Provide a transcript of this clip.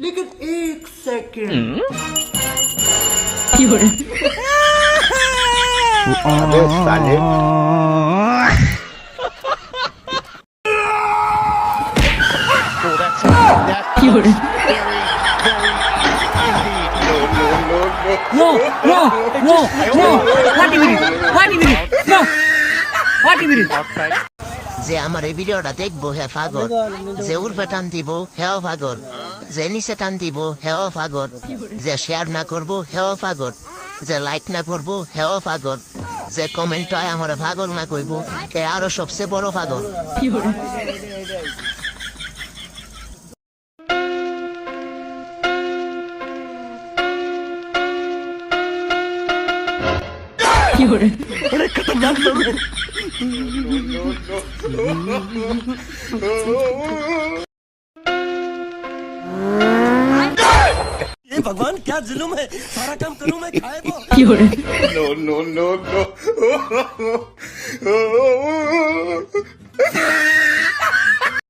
लेकिन एक सेकंड अबे साले No, no, no, no. What a minute. What a minute. No. What a minute. যে আমার এই ভিডিওটা দেখবো হে পাগল যে উর্ফে টান দিব হেও পাগল যে নিচে টান দিব হেও পাগল যে শেয়ার না করব হেও পাগল যে লাইক না করব হেও পাগল যে কমেন্ট আমার পাগল না কইব এ আরও সবচেয়ে বড় পাগল ये भगवान क्या जुलूम है? सारा काम करूँ मैं खाए वो। No no no no